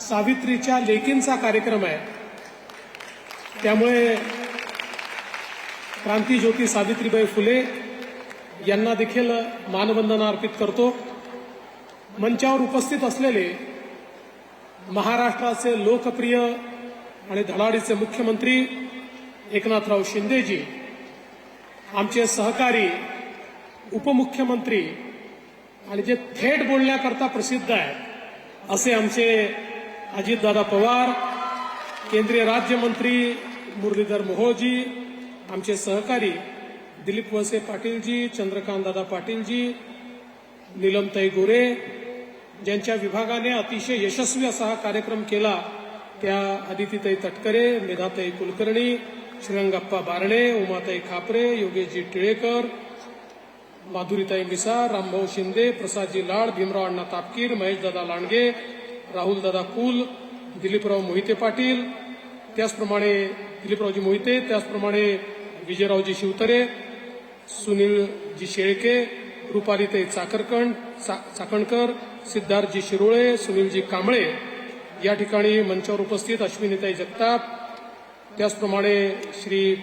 सावित्रीच्या लेकींचा कार्यक्रम आहे. त्यामुळे क्रांतीज्योती सावित्रीबाई फुले यांना देखील मानवंदना अर्पित करतो. मंचावर उपस्थित असलेले महाराष्ट्राचे लोकप्रिय आणि धडाडीचे मुख्यमंत्री एकनाथराव शिंदेजी आमचे सहकारी उपमुख्यमंत्री आणि जे थेट बोलण्याकरता प्रसिद्ध आहेत असे आमचे अजितदादा पवार केंद्रीय राज्यमंत्री मुरलीधर मोहोळजी आमचे सहकारी दिलीप वळसे पाटीलजी चंद्रकांतदादा पाटीलजी नीलमताई गोरे ज्यांच्या विभागाने अतिशय यशस्वी असा हा कार्यक्रम केला त्या अदितीताई तटकरे मेधाताई कुलकर्णी श्रीरंगप्पा बारणे उमाताई खापरे योगेशजी टिळेकर माधुरीताई मिसाळ रामभाऊ शिंदे प्रसादजी लाड भीमराव अण्णा तापकीर महेशदादा लांडगे राहुलदादा कुल दिलीपराव मोहिते पाटील त्याचप्रमाणे दिलीपरावजी मोहिते त्याचप्रमाणे विजयरावजी शिवतरे सुनीलजी शेळके रुपालीताई चाकरकण चा- चाकणकर सिद्धार्थजी शिरोळे सुनीलजी कांबळे. या ठिकाणी मंचावर उपस्थित अश्विनीताई जगताप त्याचप्रमाणे श्री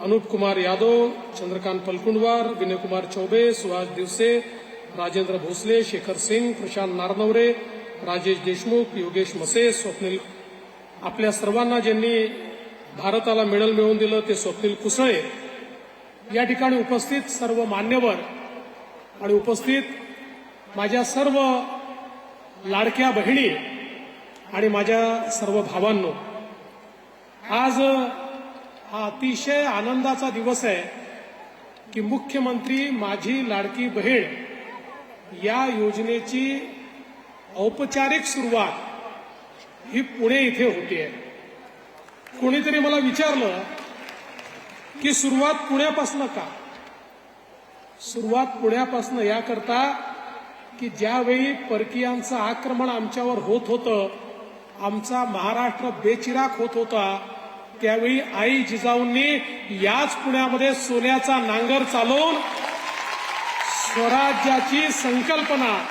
अनुप कुमार यादव चंद्रकांत पलकुंडवार विनयकुमार चौबे सुहास दिवसे राजेंद्र भोसले शेखर सिंग प्रशांत नारनवरे राजेश देशमुख योगेश मसे स्वप्नील आपल्या सर्वांना ज्यांनी भारताला मेडल मिळवून दिलं ते स्वप्नील कुसळे. या ठिकाणी उपस्थित सर्व मान्यवर आणि उपस्थित माझ्या सर्व लाडक्या बहिणी आणि माझ्या सर्व भावांनो आज हा अतिशय आनंदाचा दिवस आहे की मुख्यमंत्री माझी लाडकी बहीण या योजनेची औपचारिक सुरुवात ही पुणे इथे होतीये. कोणीतरी मला विचारलं की सुरुवात पुण्यापासून का? सुरुवात पुण्यापासून याकरता की ज्यावेळी परकीयांचं आक्रमण आमच्यावर होत होतं आमचा महाराष्ट्र बेचिराक होत होता त्यावेळी आई जिजाऊंनी याच पुण्यामध्ये सोन्याचा नांगर चालवून स्वराज्याची संकल्पना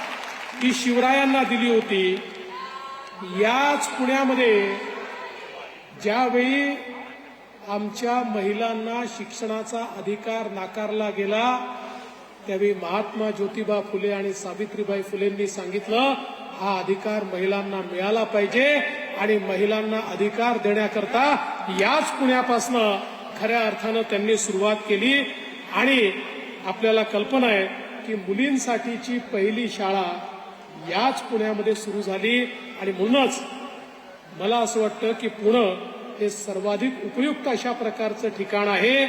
ही शिवरायांना दिली होती. याच पुण्यामध्ये ज्यावेळी आमच्या महिलांना शिक्षणाचा अधिकार नाकारला गेला त्यावेळी महात्मा ज्योतिबा फुले आणि सावित्रीबाई फुलेंनी सांगितलं हा अधिकार महिलांना मिळाला पाहिजे आणि महिलांना अधिकार देण्याकरता याच पुण्यापासनं खऱ्या अर्थानं त्यांनी सुरुवात केली. आणि आपल्याला कल्पना आहे की मुलींसाठीची पहिली शाळा याच पुण्यामध्ये सुरू झाली आणि म्हणूनच मला असं वाटतं की पुणं हे सर्वाधिक उपयुक्त अशा प्रकारचं ठिकाण आहे.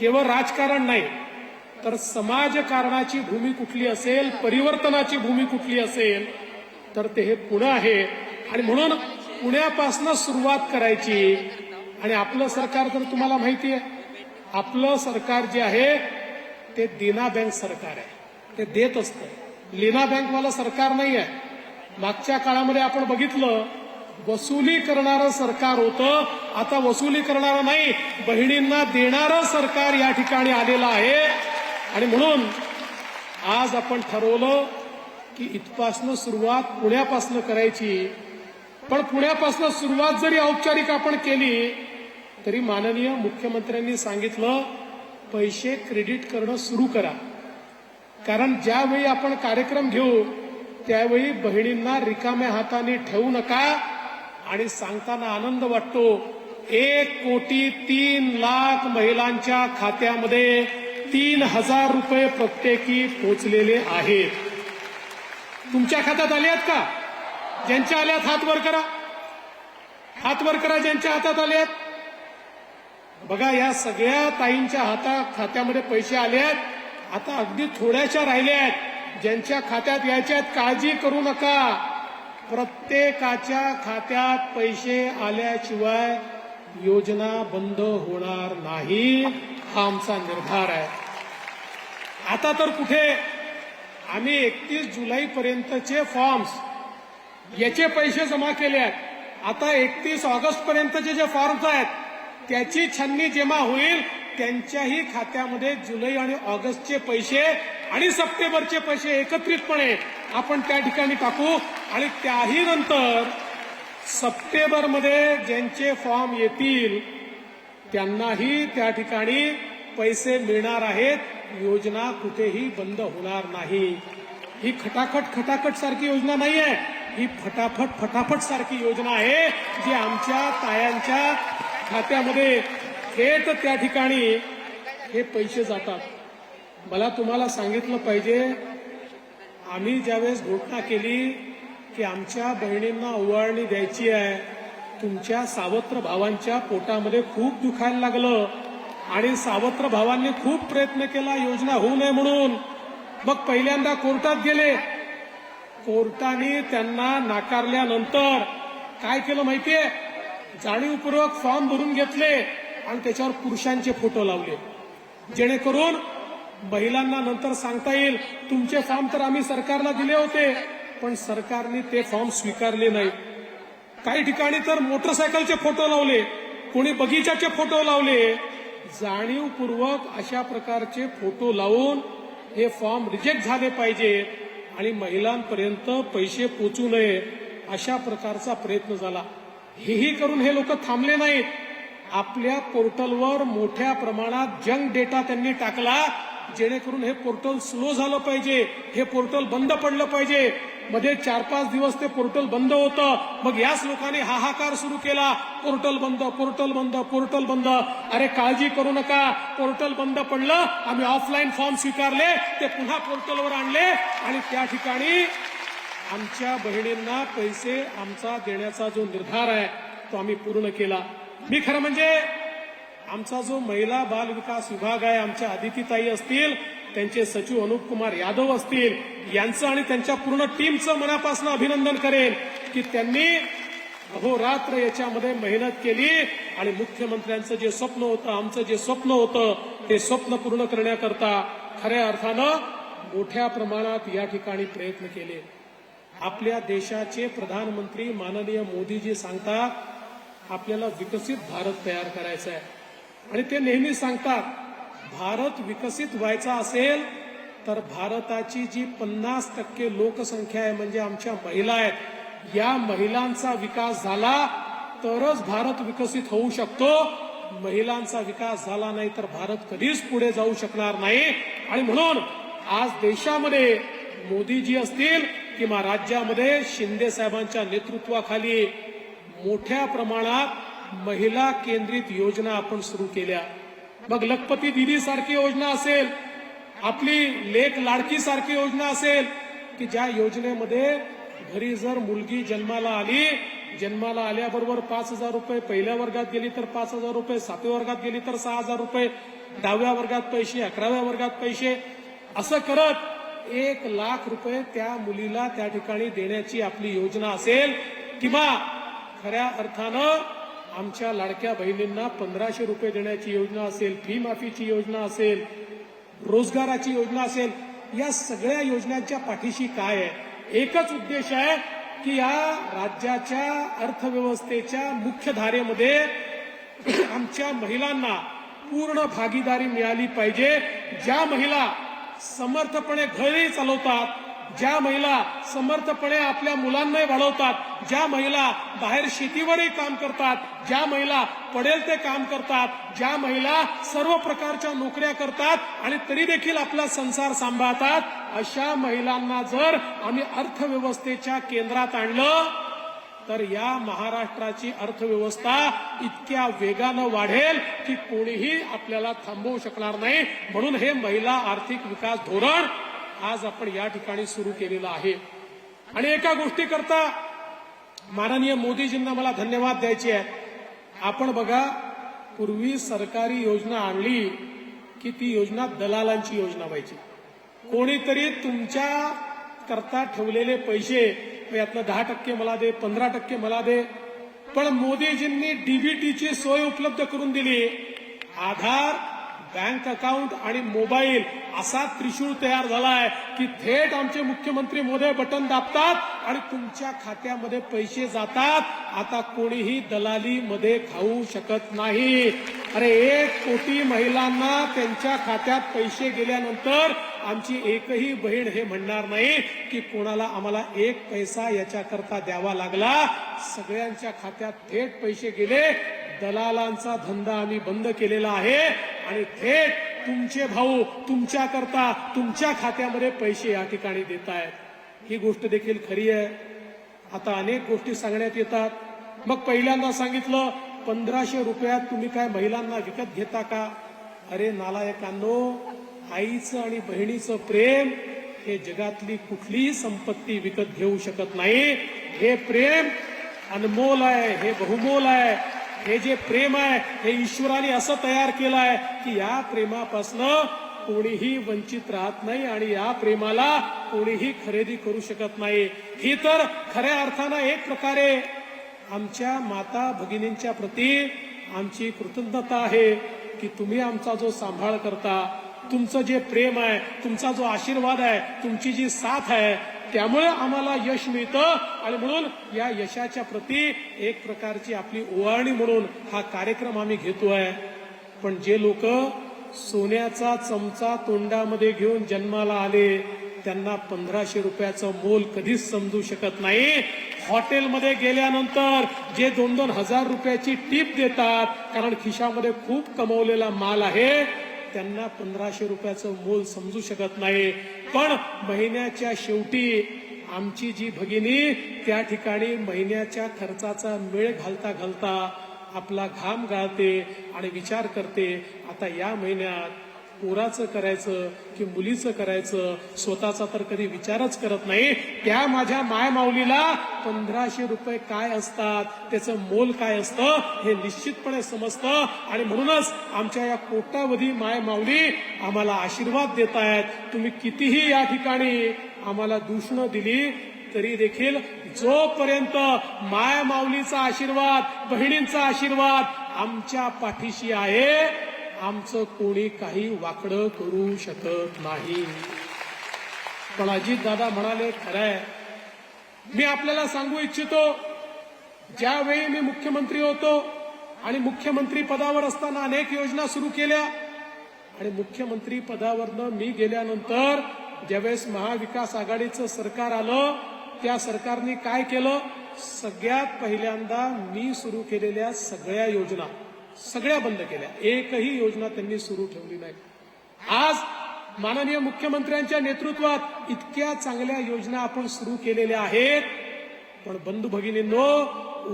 केवळ राजकारण नाही तर समाजकारणाची भूमी कुठली असेल परिवर्तनाची भूमी कुठली असेल तर ते हे पुणे आहे. आणि म्हणून पुण्यापासून सुरुवात करायची. आणि आपलं सरकार तर तुम्हाला माहिती आहे आपलं सरकार जे आहे ते देना बँक सरकार आहे. ते देत असतं. लीना बँकवालं सरकार नाही आहे मागच्या काळामध्ये आपण बघितलं वसुली करणारं सरकार होतं. आता वसुली करणारं नाही बहिणींना देणारं सरकार या ठिकाणी आलेलं आहे. आणि म्हणून आज आपण ठरवलं की इथपासनं सुरुवात पुण्यापासनं करायची. पण पुण्यापासनं सुरुवात जरी औपचारिक आपण केली तरी माननीय मुख्यमंत्र्यांनी सांगितलं पैसे क्रेडिट करणं सुरू करा. कारण ज्यावेळी आपण कार्यक्रम घेऊ त्यावेळी बहिणींना रिकाम्या हाताने ठेवू नका आणि सांगताना आनंद वाटतो. एक कोटी तीन लाख महिलांच्या खात्यामध्ये तीन हजार रुपये प्रत्येकी पोचलेले आहेत. तुमच्या खात्यात आले आहेत का? ज्यांच्या आल्यात हात वर करा. हात वर करा ज्यांच्या हातात आले आहेत. बघा या सगळ्या ताईंच्या हाता खात्यामध्ये पैसे आले आहेत. आता अगदी थोड्याशा राहिल्या आहेत. ज्यांच्या खात्यात यायच्या आहेत काळजी करू नका. प्रत्येकाच्या खात्यात पैसे आल्याशिवाय योजना बंद होणार नाही. हा आमचा निर्धार आहे. आता तर कुठे? आम्ही एकतीस जुलैपर्यंतचे फॉर्म्स याचे पैसे जमा केले आहेत. आता एकतीस ऑगस्ट पर्यंतचे जे फॉर्म्स आहेत त्याची छन्नी जेव्हा होईल त्यांच्याही खात्यामध्ये जुलै आणि ऑगस्टचे पैसे आणि सप्टेंबरचे पैसे एकत्रितपणे आपण त्या ठिकाणी टाकू आणि त्याही नंतर सप्टेंबरमध्ये ज्यांचे फॉर्म येतील त्यांनाही त्या ठिकाणी पैसे मिळणार आहेत. योजना कुठेही बंद होणार नाही. ही खटाखट खटाखट सारखी योजना नाही आहे ही फटाफट फटाफट सारखी योजना आहे जी आमच्या तायांच्या खात्यामध्ये थेट त्या ठिकाणी हे पैसे जातात. मला तुम्हाला सांगितलं पाहिजे आम्ही ज्यावेळेस घोषणा केली की आमच्या बहिणींना ओवाळणी द्यायची आहे तुमच्या सावत्र भावांच्या पोटामध्ये खूप दुखायला लागलं आणि सावत्र भावांनी खूप प्रयत्न केला योजना होऊ नये म्हणून. मग पहिल्यांदा कोर्टात गेले. कोर्टाने त्यांना नाकारल्यानंतर काय केलं माहितीये? जाणीवपूर्वक फॉर्म भरून घेतले. आणि त्याच्यावर पुरुषांचे फोटो लावले. जेणेकरून महिलांना नंतर सांगता येईल तुमचे फॉर्म तर आम्ही सरकारला दिले होते पण सरकारने ते फॉर्म स्वीकारले नाही. काही ठिकाणी तर मोटरसायकलचे फोटो लावले कोणी बगीचाचे फोटो लावले. जाणीवपूर्वक अशा प्रकारचे फोटो लावून हे फॉर्म रिजेक्ट झाले पाहिजे आणि महिलांपर्यंत पैसे पोचू नये अशा प्रकारचा प्रयत्न झाला. हेही करून हे लोक थांबले नाहीत. आपल्या पोर्टलवर मोठ्या प्रमाणात जंक डेटा त्यांनी टाकला जेणेकरून हे पोर्टल स्लो झालं पाहिजे हे पोर्टल बंद पडलं पाहिजे. मध्ये चार पाच दिवस ते पोर्टल बंद होतं. मग याच लोकांनी हाहाकार सुरू केला पोर्टल बंद पोर्टल बंद पोर्टल बंद. अरे काळजी करू नका पोर्टल बंद पडलं आम्ही ऑफलाईन फॉर्म स्वीकारले ते पुन्हा पोर्टलवर आणले आणि त्या ठिकाणी आमच्या बहिणींना पैसे आमचा देण्याचा जो निर्धार आहे तो आम्ही पूर्ण केला. मी खरं म्हणजे आमचा जो महिला बाल विकास विभाग आहे आमच्या आदितीताई असतील त्यांचे सचिव अनुप कुमार यादव असतील यांचं आणि त्यांच्या पूर्ण टीमचं मनापासून अभिनंदन करेन की त्यांनी अहोरात्र याच्यामध्ये मेहनत केली आणि मुख्यमंत्र्यांचं जे स्वप्न होतं आमचं जे स्वप्न होतं ते स्वप्न पूर्ण करण्याकरता खऱ्या अर्थानं मोठ्या प्रमाणात या ठिकाणी प्रयत्न केले. आपल्या देशाचे प्रधानमंत्री माननीय मोदीजी सांगतात आपल्याला विकसित भारत तयार करायचा आहे. आणि ते नेहमी सांगतात भारत विकसित व्हायचा असेल तर भारताची जी पन्नास टक्के लोकसंख्या आहे म्हणजे आमच्या महिला आहेत या महिलांचा विकास झाला तरच भारत विकसित होऊ शकतो. महिलांचा विकास झाला नाही तर भारत कधीच पुढे जाऊ शकणार नाही. आणि म्हणून आज देशामध्ये मोदीजी असतील किंवा राज्यामध्ये शिंदे साहेबांच्या नेतृत्वाखाली मोठ्या प्रमाणात महिला केंद्रित योजना आपण सुरू केल्या. मग लखपती दिदी सारखी योजना असेल आपली लेख लाडकी सारखी योजना असेल की ज्या योजनेमध्ये घरी जर मुलगी जन्माला आली जन्माला आल्याबरोबर पाच हजार रुपये पहिल्या वर्गात गेली तर पाच हजार रुपये सातव्या वर्गात गेली तर सहा हजार रुपये दहाव्या वर्गात पैसे अकराव्या वर्गात पैसे असं करत एक लाख रुपये त्या मुलीला त्या ठिकाणी देण्याची आपली योजना असेल किंवा खऱ्या अर्थानं आमच्या लाडक्या बहिणींना पंधराशे रुपये देण्याची योजना असेल फी माफीची योजना असेल रोजगाराची योजना असेल या सगळ्या योजनांच्या पाठीशी काय आहे? एकच उद्देश आहे की या राज्याच्या अर्थव्यवस्थेच्या मुख्य धारेमध्ये आमच्या महिलांना पूर्ण भागीदारी मिळाली पाहिजे. ज्या महिला समर्थपणे घरही चालवतात ज्या महिला समर्थपणे आपल्या मुलांनाही वाढवतात ज्या महिला बाहेर शेतीवरही काम करतात ज्या महिला पडेल ते काम करतात ज्या महिला सर्व प्रकारच्या नोकऱ्या करतात आणि तरी देखील आपला संसार सांभाळतात अशा महिलांना जर आम्ही अर्थव्यवस्थेच्या केंद्रात आणलं तर या महाराष्ट्राची अर्थव्यवस्था इतक्या वेगानं वाढेल की कोणीही आपल्याला थांबवू शकणार नाही. म्हणून हे महिला आर्थिक विकास धोरण आज आपण या ठिकाणी सुरू केलेलं आहे. आणि एका गोष्टीकरता माननीय मोदीजींना मला धन्यवाद द्यायचे आहेत आपण बघा पूर्वी सरकारी योजना आणली की ती योजना दलालांची योजना व्हायची. कोणीतरी तुमच्या करता ठेवलेले पैसे यातनं दहा टक्के मला दे पंधरा टक्के मला दे पण मोदीजींनी डीबीटीची सोय उपलब्ध करून दिली. आधार बँक अकाउंट आणि मोबाईल असा त्रिशूळ तयार झालाय की थेट आमचे मुख्यमंत्री मोदय बटन दाबतात आणि तुमच्या खात्यामध्ये पैसे जातात. आता कोणीही दलाली मध्ये खाऊ शकत नाही. अरे एक कोटी महिलांना त्यांच्या खात्यात पैसे गेल्यानंतर आमची एकही बहीण हे म्हणणार नाही की कोणाला आम्हाला एक पैसा याच्याकरता द्यावा लागला. सगळ्यांच्या खात्यात थेट पैसे गेले. दलालांचा धंदा आम्ही बंद केलेला आहे आणि थेट तुमचे भाऊ तुमच्याकरता तुमच्या खात्यामध्ये पैसे या ठिकाणी देत आहेत ही गोष्ट देखील खरी आहे. आता अनेक गोष्टी सांगण्यात येतात. मग पहिल्यांदा सांगितलं पंधराशे रुपयात तुम्ही काय महिलांना विकत घेता का? अरे नालायकांनो आईचं आणि बहिणीचं प्रेम हे जगातली कुठलीही संपत्ती विकत घेऊ शकत नाही. हे प्रेम अनमोल आहे हे बहुमोल आहे. हे जे प्रेम आहे हे ईश्वराने असं तयार केलं आहे की या प्रेमापासनं कोणीही वंचित राहत नाही आणि या प्रेमाला कोणीही खरेदी करू शकत नाही. ही तर खऱ्या अर्थानं एक प्रकारे आमच्या माता भगिनींच्या प्रती आमची कृतज्ञता आहे की तुम्ही आमचा जो सांभाळ करता तुमचं जे प्रेम आहे तुमचा जो आशीर्वाद आहे तुमची जी साथ आहे त्यामुळे आम्हाला यश मिळतं आणि म्हणून या यशाच्या प्रती एक प्रकारची आपली ओवाळणी म्हणून हा कार्यक्रम आम्ही घेतोय पण जे लोक सोन्याचा चमचा तोंडामध्ये घेऊन जन्माला आले त्यांना पंधराशे रुपयाचं मोल कधीच समजू शकत नाही. हॉटेलमध्ये गेल्यानंतर जे दोन दोन हजार रुपयाची टीप देतात कारण खिशामध्ये खूप कमवलेला माल आहे त्यांना पंधराशे रुपयाचं मोल समजू शकत नाही. पण महिन्याच्या शेवटी आमची जी भगिनी त्या ठिकाणी महिन्याच्या खर्चाचा मेळ घालता घालता आपला घाम गाळते आणि विचार करते आता या महिन्यात पोराचं करायचं की मुलीचं करायचं स्वतःचा तर कधी विचारच करत नाही. त्या माझ्या माय माऊलीला पंधराशे रुपये काय असतात त्याचं मोल काय असतं हे निश्चितपणे समजतं. आणि म्हणूनच आमच्या या कोटावधी माय माऊली आम्हाला आशीर्वाद देत आहेत तुम्ही कितीही या ठिकाणी आम्हाला दूषणं दिली तरी देखील जोपर्यंत माय माऊलीचा आशीर्वाद बहिणींचा आशीर्वाद आमच्या पाठीशी आहे आमचं कोणी काही वाकडं करू शकत नाही. पण अजित दादा म्हणाले खरंय. मी आपल्याला सांगू इच्छितो ज्यावेळी मी मुख्यमंत्री होतो आणि मुख्यमंत्री पदावर असताना अनेक योजना सुरू केल्या आणि मुख्यमंत्री पदावरनं मी गेल्यानंतर ज्यावेळेस महाविकास आघाडीचं सरकार आलं त्या सरकारने काय केलं? सगळ्यात पहिल्यांदा मी सुरू केलेल्या सगळ्या योजना सगळ्या बंद केल्या. एकही योजना त्यांनी सुरू ठेवली नाही. आज माननीय मुख्यमंत्र्यांच्या नेतृत्वात इतक्या चांगल्या योजना आपण सुरू केलेल्या आहेत. पण बंधू भगिनींनो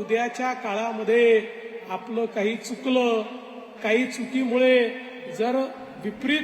उद्याच्या काळामध्ये आपलं काही चुकलं काही चुकीमुळे जर विपरीत